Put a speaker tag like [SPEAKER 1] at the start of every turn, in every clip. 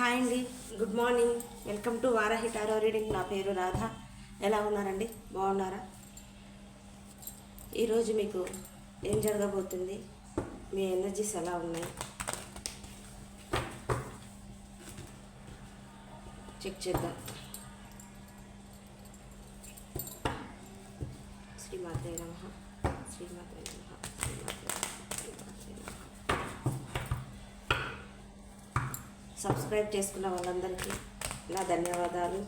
[SPEAKER 1] Hi అండి good morning. Welcome to Varahi tarot reading. నా పేరు రాధ. ఎలా ఉన్నారండి? బాగున్నారా? ఈరోజు మీకు ఏం జరగబోతుంది? మీ ఎనర్జీస్ ఎలా ఉన్నాయి? చెక్ చేద్దాం. శ్రీమాత నమ. శ్రీమాత నమ. శ్రీమాతే నమః, శ్రీమాతే నమః. సబ్స్క్రైబ్ చేసుకున్న వాళ్ళందరికీ నా ధన్యవాదాలు.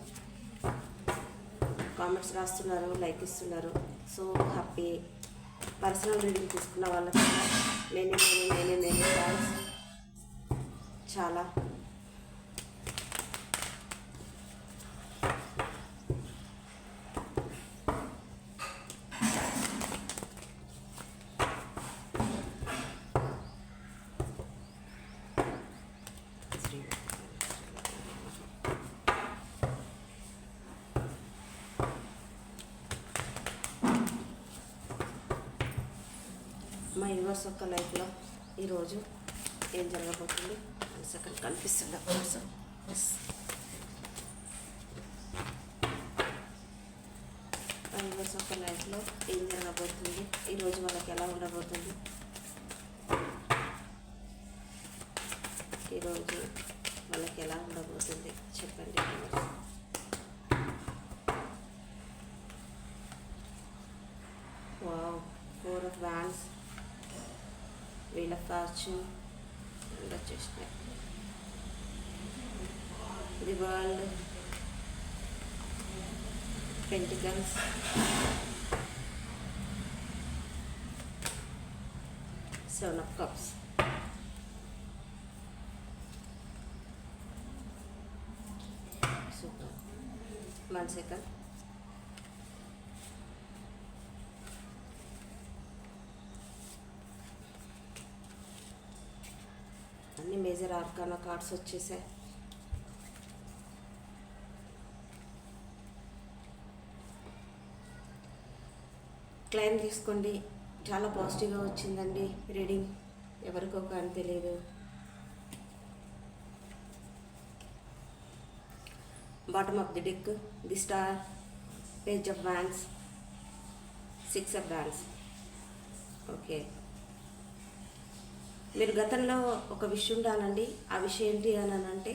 [SPEAKER 1] కామెంట్స్ రాస్తున్నారు లైక్ ఇస్తున్నారు. సో హ్యాపీ పర్సనల్ రీడింగ్ తీసుకున్న వాళ్ళకి నేనే నేనే నేనే నేనే థ్యాంక్స్ చాలా మా యూనివర్స్ యొక్క లైఫ్లో ఈరోజు ఏం జరగబోతుంది వన్ సెకండ్ కనిపిస్తుంది ఎస్ మా యూనివర్స్ యొక్క లైఫ్లో ఏం జరగబోతుంది? ఈరోజు వాళ్ళకి ఎలా ఉండబోతుంది? ఈరోజు వాళ్ళకి ఎలా ఉండబోతుంది చెప్పండి universe. Wow four of wands wheel of fortune and వచ్చేసినాయి the world pentacles seven of cups super one second అన్ని మేజర్ ఆర్కానా కార్డ్స్ వచ్చేసాయి. క్లైమ్ తీసుకోండి. చాలా పాజిటివ్గా వచ్చిందండి రీడింగ్. ఎవరికో కానీ తెలియదు bottom of the deck the star page of wands six of wands okay. మీరు గతంలో ఒక విషయం ఉండాలండి. ఆ విషయం ఏంటి అని అంటే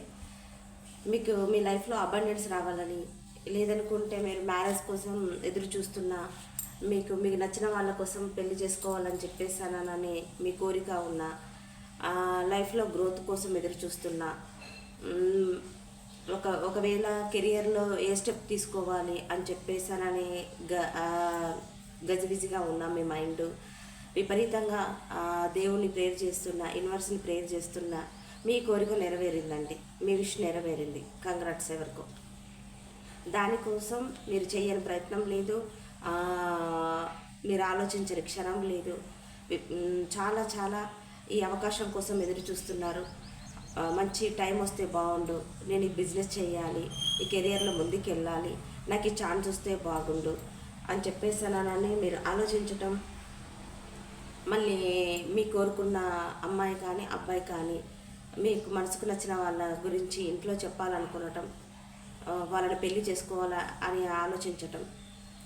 [SPEAKER 1] మీకు మీ లైఫ్లో అబండెన్స్ రావాలని లేదనుకుంటే మీరు మ్యారేజ్ కోసం ఎదురు చూస్తున్నా మీకు మీకు నచ్చిన వాళ్ళ కోసం పెళ్ళి చేసుకోవాలని చెప్పేసానని మీ కోరిక ఉన్నా లైఫ్లో గ్రోత్ కోసం ఎదురు చూస్తున్నా ఒక ఒకవేళ కెరియర్లో ఏ స్టెప్ తీసుకోవాలి అని చెప్పేసానని గ గజిబిజిగా ఉన్నా మీ మైండ్ విపరీతంగా దేవుణ్ణి దేవుని ప్రేయర్ చేస్తున్నా యూనివర్స్ని ప్రేయర్ చేస్తున్నా మీ కోరిక నెరవేరిందండి. మీ విష్ నెరవేరింది. కంగ్రాట్స్ ఎవరికో. దానికోసం మీరు చేయని ప్రయత్నం లేదు. మీరు ఆలోచించని క్షణం లేదు. చాలా చాలా ఈ అవకాశం కోసం ఎదురు చూస్తున్నారు. మంచి టైం వస్తే బాగుండు. నేను ఈ బిజినెస్ చేయాలి. ఈ కెరియర్లో ముందుకు వెళ్ళాలి నాకు ఈ ఛాన్స్ వస్తే బాగుండు. అని చెప్పేసానని మీరు ఆలోచించటం మళ్ళీ మీ కోరుకున్న అమ్మాయి కానీ అబ్బాయి కానీ మీకు మనసుకు నచ్చిన వాళ్ళ గురించి ఇంట్లో చెప్పాలనుకునటం వాళ్ళని పెళ్ళి చేసుకోవాలా అని ఆలోచించటం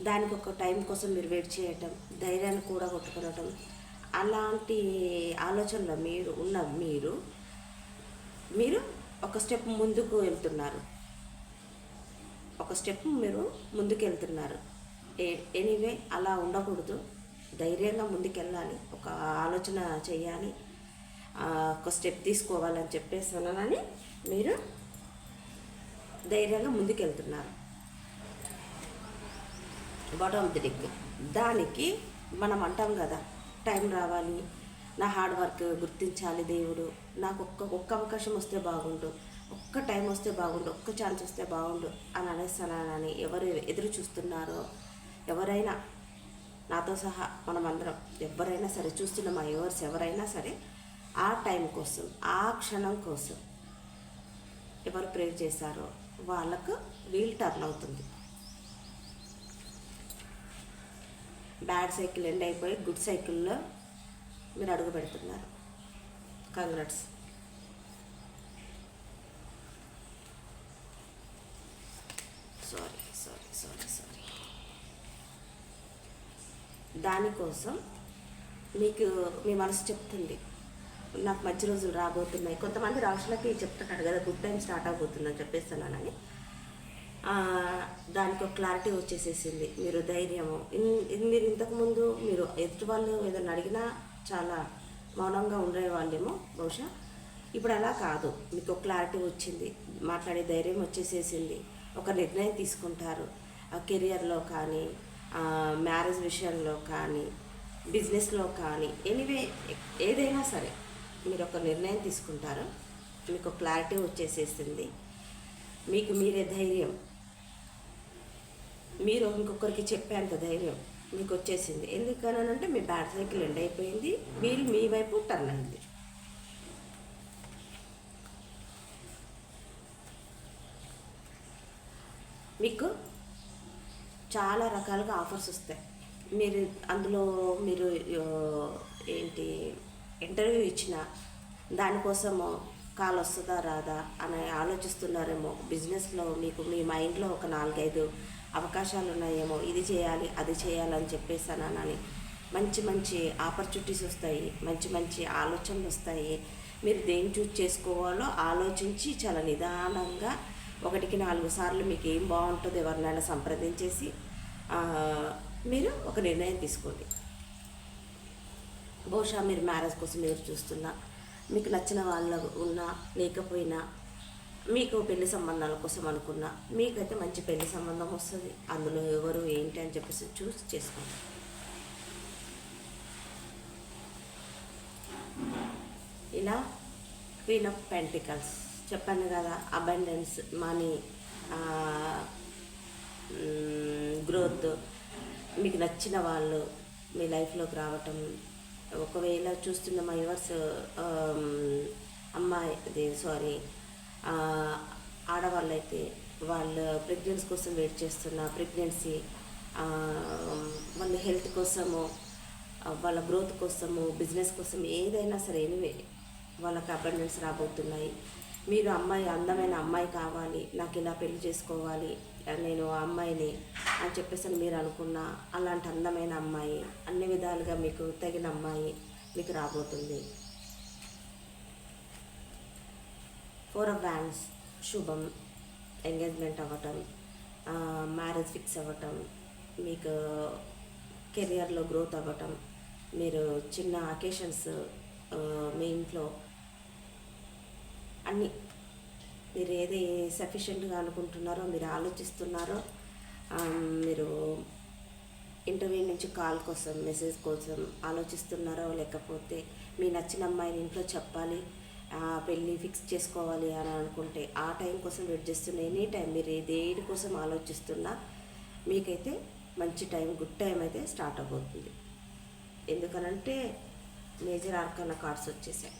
[SPEAKER 1] దానికి ఒక టైం కోసం మీరు వెయిట్ చేయటం ధైర్యాన్ని కూడా కొట్టుకోవటం అలాంటి ఆలోచనలో మీరు ఉన్న మీరు మీరు ఒక స్టెప్ ముందుకు వెళ్తున్నారు. ఒక స్టెప్ మీరు ముందుకు వెళ్తున్నారు. ఎనీవే అలా ఉండకూడదు. ధైర్యంగా ముందుకెళ్ళాలి. ఒక ఆలోచన చేయాలి ఆ, ఒక స్టెప్ తీసుకోవాలని చెప్పేసానని మీరు ధైర్యంగా ముందుకెళ్తున్నారు. బాటమ్ ది డిక్ దానికి మనం అంటాం కదా టైం రావాలి. నా హార్డ్ వర్క్ గుర్తించాలి దేవుడు. నాకు ఒక్క ఒక్క అవకాశం వస్తే బాగుండు. ఒక్క టైం వస్తే బాగుండు. ఒక్క ఛాన్స్ వస్తే బాగుండు. అని అనేస్తానని ఎవరు ఎదురు చూస్తున్నారో ఎవరైనా నాతో సహా మనమందరం ఎవరైనా సరే చూస్తున్న మా ఎవర్స్ ఎవరైనా సరే ఆ టైం కోసం ఆ క్షణం కోసం ఎవరు ప్రేర్ చేశారో వాళ్ళకు వీల్ టర్న్ అవుతుంది. బ్యాడ్ సైకిల్ ఎండ్ అయిపోయి గుడ్ సైకిల్లో మీరు అడుగు పెడుతున్నారు. కంగ్రాట్స్ దానికోసం మీకు మీ మనసు చెప్తుంది. నాకు మంచి రోజులు రాబోతున్నాయి. కొంతమంది రాష్ట్రాలకి చెప్తున్నాడు కదా గుడ్ టైం స్టార్ట్ అవబోతుందని చెప్పేస్తున్నానని దానికి ఒక క్లారిటీ వచ్చేసేసింది. మీరు ధైర్యము. ఇన్- మీరు ఇంతకుముందు మీరు ఎదుటి వాళ్ళు ఏదైనా అడిగినా చాలా మౌనంగా ఉండేవాళ్ళేమో బహుశా. ఇప్పుడు అలా కాదు. మీకు ఒక క్లారిటీ వచ్చింది. మాట్లాడే ధైర్యం వచ్చేసేసింది. ఒక నిర్ణయం తీసుకుంటారు. ఆ కెరియర్లో కానీ మ్యారేజ్ విషయంలో కానీ బిజినెస్లో కానీ ఎనీవే ఏదైనా సరే మీరు ఒక నిర్ణయం తీసుకుంటారు. మీకు ఒక క్లారిటీ వచ్చేసేసింది. మీకు మీరే ధైర్యం. మీరు ఇంకొకరికి చెప్పేంత ధైర్యం మీకు వచ్చేసింది. ఎందుకనంటే మీ బ్యాటరీకి సైకిల్ ఎండ్ అయిపోయింది. మీరు మీ వైపు టర్న్ అయింది మీకు చాలా రకాలుగా ఆఫర్స్ వస్తాయి. మీరు అందులో మీరు ఏంటి ఇంటర్వ్యూ ఇచ్చిన దానికోసము కాల్ వస్తుందా రాదా అని ఆలోచిస్తున్నారేమో. బిజినెస్లో మీకు మీ మైండ్లో ఒక నాలుగైదు అవకాశాలు ఉన్నాయేమో ఇది చేయాలి అది చేయాలని చెప్పేసానని మంచి మంచి ఆపర్చునిటీస్ వస్తాయి మంచి మంచి ఆలోచనలు వస్తాయి. మీరు దేని చూస్ చేసుకోవాలో ఆలోచించి చాలా నిదానంగా ఒకటికి నాలుగు సార్లు మీకు ఏం బాగుంటుందో ఎవరినైనా సంప్రదించేసి మీరు ఒక నిర్ణయం తీసుకోండి. బహుశా మీరు మ్యారేజ్ కోసం ఎదురు చూస్తున్నా మీకు నచ్చిన వాళ్ళ ఉన్నా లేకపోయినా మీకు పెళ్ళి సంబంధాల కోసం అనుకున్నా మీకైతే మంచి పెళ్ళి సంబంధం వస్తుంది. అందులో ఎవరు ఏంటి అని చెప్పేసి చూసి చేసుకోండి. ఇలా క్వీన్ ఆఫ్ పెంటికల్స్. చెప్పాను కదా అబండెన్స్ మనీ గ్రోత్ మీకు నచ్చిన వాళ్ళు మీ లైఫ్లోకి రావటం. ఒకవేళ చూస్తున్న మా యువర్స్ అమ్మాయి సారీ ఆడవాళ్ళు అయితే వాళ్ళు ప్రెగ్నెన్సీ కోసం వెయిట్ చేస్తున్న ప్రెగ్నెన్సీ వాళ్ళ హెల్త్ కోసము వాళ్ళ గ్రోత్ కోసము బిజినెస్ కోసం ఏదైనా సరే ఎనివే వాళ్ళకి అబండెన్స్ రాబోతున్నాయి. మీరు అమ్మాయి అందమైన అమ్మాయి కావాలి నాకు ఇలా పెళ్ళి చేసుకోవాలి నేను ఆ అమ్మాయిని అని చెప్పేసి మీరు అనుకున్న అలాంటి అందమైన అమ్మాయి అన్ని విధాలుగా మీకు తగిన అమ్మాయి మీకు రాబోతుంది. ఫోర్ ఆఫ్ బ్యాండ్స్ శుభం ఎంగేజ్మెంట్ అవ్వటం మ్యారేజ్ ఫిక్స్ అవ్వటం మీకు కెరియర్లో గ్రోత్ అవ్వటం మీరు చిన్న అకేషన్స్ మీ ఇంట్లో అన్నీ మీరు ఏది సఫిషియెంట్గా అనుకుంటున్నారో మీరు ఆలోచిస్తున్నారో మీరు ఇంటర్వ్యూ నుంచి కాల్ కోసం మెసేజ్ కోసం ఆలోచిస్తున్నారో లేకపోతే మీ నచ్చిన అమ్మాయిని ఇంట్లో చెప్పాలి పెళ్ళి ఫిక్స్ చేసుకోవాలి అని అనుకుంటే ఆ టైం కోసం వెయిట్ చేస్తున్న ఎనీ టైం మీరు దేని కోసం ఆలోచిస్తున్నా మీకైతే మంచి టైం గుడ్ టైం అయితే స్టార్ట్ అవబోతుంది ఎందుకనంటే మేజర్ ఆర్కన్న కార్డ్స్ వచ్చేసాయి.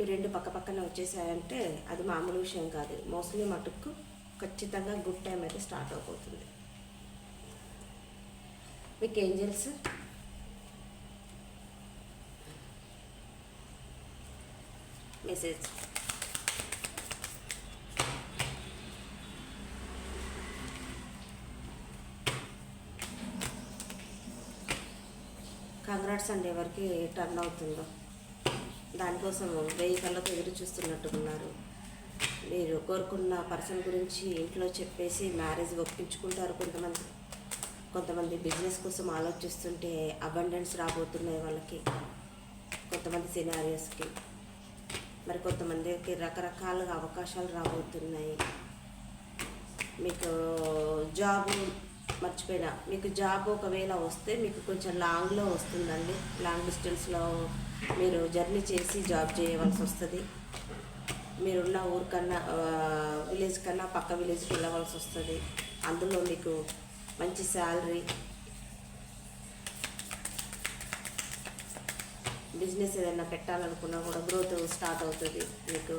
[SPEAKER 1] ఈ రెండు పక్క పక్కన వచ్చేసాయంటే అది మామూలు విషయం కాదు. మోస్ట్లీ మటుకు ఖచ్చితంగా గుడ్ టైం అయితే స్టార్ట్ అవబోతుంది. మీకు ఏంజల్స్ మెసేజ్ కంగ్రాట్స్ అండి ఎవరికి టర్న్ అవుతుందో. దానికోసం వెయ్యి కళ్ళతో ఎదురు చూస్తున్నట్టున్నారు మీరు కోరుకున్న పర్సన్ గురించి ఇంట్లో చెప్పేసి మ్యారేజ్ ఒప్పించుకుంటారు కొంతమంది. కొంతమంది బిజినెస్ కోసం ఆలోచిస్తుంటే అబండెన్స్ రాబోతున్నాయి వాళ్ళకి కొంతమంది సినారియోస్కి. మరి కొంతమందికి రకరకాలుగా అవకాశాలు రాబోతున్నాయి. మీకు జాబ్ మర్చిపోయినా మీకు జాబ్ ఒకవేళ వస్తే మీకు కొంచెం లాంగ్లో వస్తుందండి. లాంగ్ డిస్టెన్స్లో మీరు జర్నీ చేసి జాబ్ చేయవలసి వస్తుంది. మీరున్న ఊరు కన్నా విలేజ్ కన్నా పక్క విలేజ్కి వెళ్ళవలసి వస్తుంది. అందులో మీకు మంచి శాలరీ బిజినెస్ ఏదైనా పెట్టాలనుకున్నా కూడా గ్రోత్ స్టార్ట్ అవుతుంది మీకు.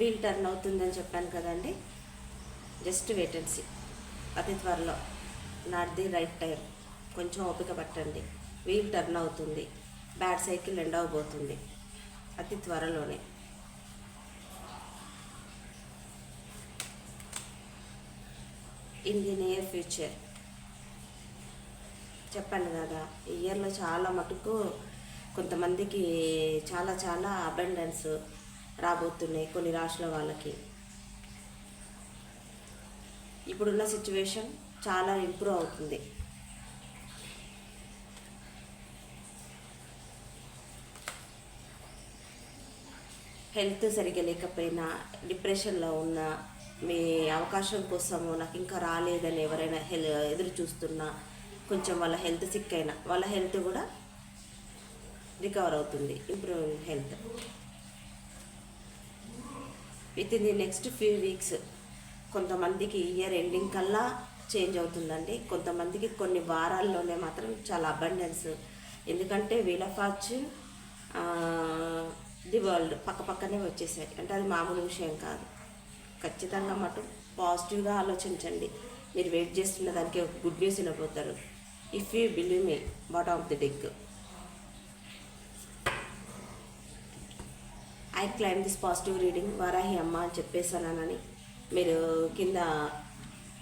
[SPEAKER 1] వీల్ టర్న్ అవుతుందని చెప్పాను కదండి. జస్ట్ వెయిట్ అండ్ అతి త్వరలో. నాట్ ది రైట్ టైర్ కొంచెం ఓపిక పట్టండి. వీల్ టర్న్ అవుతుంది. బ్యాడ్ సైకిల్ ఎండ్ అవబోతుంది. అతి త్వరలోనే. ఇన్ ది నియర్ ఫ్యూచర్ చెప్పండి కదా ఈ ఇయర్లో చాలా మటుకు కొంతమందికి చాలా చాలా అబెండెన్స్ రాబోతున్నాయి కొన్ని రాష్ట్రాల వాళ్ళకి. ఇప్పుడున్న సిచ్యువేషన్ చాలా ఇంప్రూవ్ అవుతుంది. హెల్త్ సరిగ్గా లేకపోయినా డిప్రెషన్లో ఉన్న మీ అవకాశం కోసము నాకు ఇంకా రాలేదని ఎవరైనా హెల్ ఎదురు చూస్తున్నా కొంచెం వాళ్ళ హెల్త్ సిక్ అయినా వాళ్ళ హెల్త్ కూడా రికవర్ అవుతుంది improve health within the next few weeks కొంతమందికి ఇయర్ ఎండింగ్ కల్లా చేంజ్ అవుతుందండి. కొంతమందికి కొన్ని వారాల్లోనే మాత్రం చాలా అబండెన్స్ ఎందుకంటే wheel of fortune the world పక్క పక్కనే వచ్చేసాయి. అంటే అది మామూలు విషయం కాదు. ఖచ్చితంగా మటు పాజిటివ్గా ఆలోచించండి. మీరు వెయిట్ చేస్తున్న దానికి good news వినబోతారు. If you believe me bottom of the deck I claim this positive reading Varahi అమ్మ అని చెప్పేసానని మీరు కింద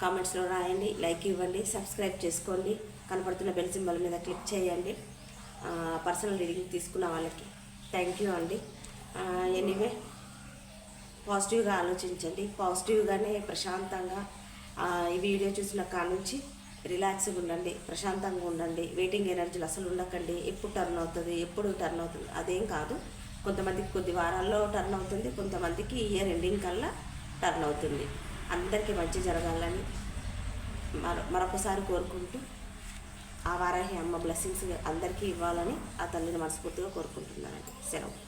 [SPEAKER 1] కామెంట్స్లో రాయండి లైక్ ఇవ్వండి సబ్స్క్రైబ్ చేసుకోండి కనపడుతున్న బెల్ సింబల్ మీద క్లిక్ చేయండి. పర్సనల్ రీడింగ్ తీసుకున్న వాళ్ళకి థ్యాంక్ యూ అండి. ఎనీవే పాజిటివ్గా ఆలోచించండి. పాజిటివ్గానే ప్రశాంతంగా ఈ వీడియో చూసిన కాడ నుంచి రిలాక్స్గా ఉండండి ప్రశాంతంగా ఉండండి. వెయిటింగ్ ఎనర్జీలు అసలు ఉండకండి. ఎప్పుడు టర్న్ అవుతుంది ఎప్పుడు టర్న్ అవుతుంది అదేం కాదు. కొంతమందికి కొద్ది వారాల్లో టర్న్ అవుతుంది కొంతమందికి ఇయర్ ఎండింగ్ కల్లా టర్న్ అవుతుంది. అందరికీ మంచి జరగాలని మర మరొకసారి కోరుకుంటూ ఆ వారాహి అమ్మ బ్లెస్సింగ్స్ అందరికీ ఇవ్వాలని ఆ తల్లిని మనస్ఫూర్తిగా కోరుకుంటున్నానండి. సెలవు.